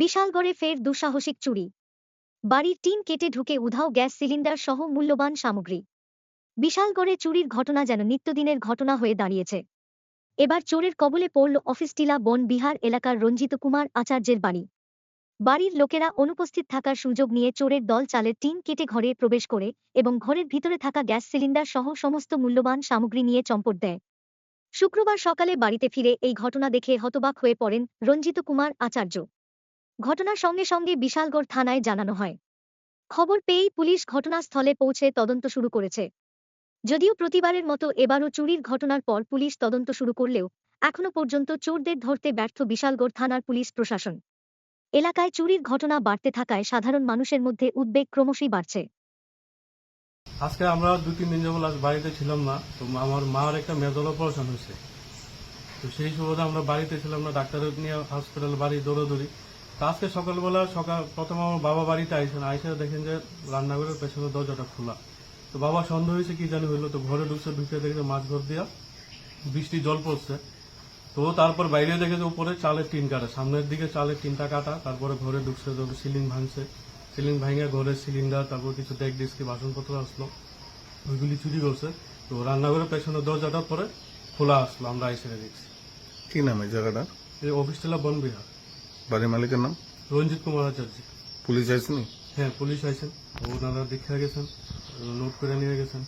বিশালগড়ে ফের দুঃসাহসিক চুরি। বাড়ির টিন কেটে ঢুকে উধাও গ্যাস সিলিন্ডার সহ মূল্যবান সামগ্রী। বিশালগড়ে চুরির ঘটনা যেন নিত্যদিনের ঘটনা হয়ে দাঁড়িয়েছে। এবার চোরের কবলে পড়ল অফিস টিলা বন বিহার এলাকার রঞ্জিত কুমার আচার্যের বাড়ি। বাড়ির লোকেরা অনুপস্থিত থাকার সুযোগ নিয়ে চোরের দল চালের টিন কেটে ঘরে প্রবেশ করে এবং ঘরের ভিতরে থাকা গ্যাস সিলিন্ডার সহ সমস্ত মূল্যবান সামগ্রী নিয়ে চম্পট দেয়। শুক্রবার সকালে বাড়িতে ফিরে এই ঘটনা দেখে হতবাক হয়ে পড়েন রঞ্জিত কুমার আচার্য। ঘটনার সঙ্গে সঙ্গে বিশালগড় থানায় জানানো হয়। খবর পেয়েই পুলিশ ঘটনাস্থলে পৌঁছে তদন্ত শুরু করেছে। যদিও প্রতিবারের মতো এবারও চুরির ঘটনার পর পুলিশ তদন্ত শুরু করলেও এখনও পর্যন্ত চোরদের ধরতে ব্যর্থ বিশালগড় থানার পুলিশ প্রশাসন। এলাকায় চুরির ঘটনা বাড়তে থাকায় সাধারণ মানুষের মধ্যে উদ্বেগ ক্রমশই বাড়ছে। আজকে আমরা দু, তিন দিন যাব আজ বাড়িতে ছিলাম না, তো আমার মার একটা মেদল অপারেশন হয়েছে। তো সেই সুবাদে আমরা বাড়িতে ছিলাম না, ডাক্তারের নিয়ে হসপিটাল বাড়ি, দৌড়াদৌড়ি। তো আজকে সকালবেলা সকাল প্রথম আমার বাবা বাড়িতে আইসেন আইসে দেখেন যে রান্নাঘরের পেছনে দরজাটা খোলা। তো বাবা সন্দেহ হয়েছে কি জানি হইল তো ঘরে ঢুকছে ঢুকে দেখে মাছ ঘর দিয়া বৃষ্টি জল পড়ছে। তো তারপর বাইরে দেখে যে উপরে চালের টিন কাটা সামনের দিকে চালের টিনটা কাটা তারপরে ঘরে ঢুকছে সিলিং ভাঙছে। সিলিং ভাঙে ঘরের সিলিন্ডার তারপর কিছু ডেক ডিস্কি বাসনপত্র আসলো ওইগুলি চুরি করছে। তো রান্নাঘরের পেছনে দরজাটা পরে খোলা আসলো আমরা এসে দেখছি। কি নাম জায়গাটা এই অফিস টেলা বন বিহার বাড়ির মালিকের নাম? রঞ্জিত কুমার আচার্য। পুলিশ আসেনি হ্যাঁ পুলিশ আসেন ওনারা দেখে গেছেন নোট করে নিয়ে গেছেন।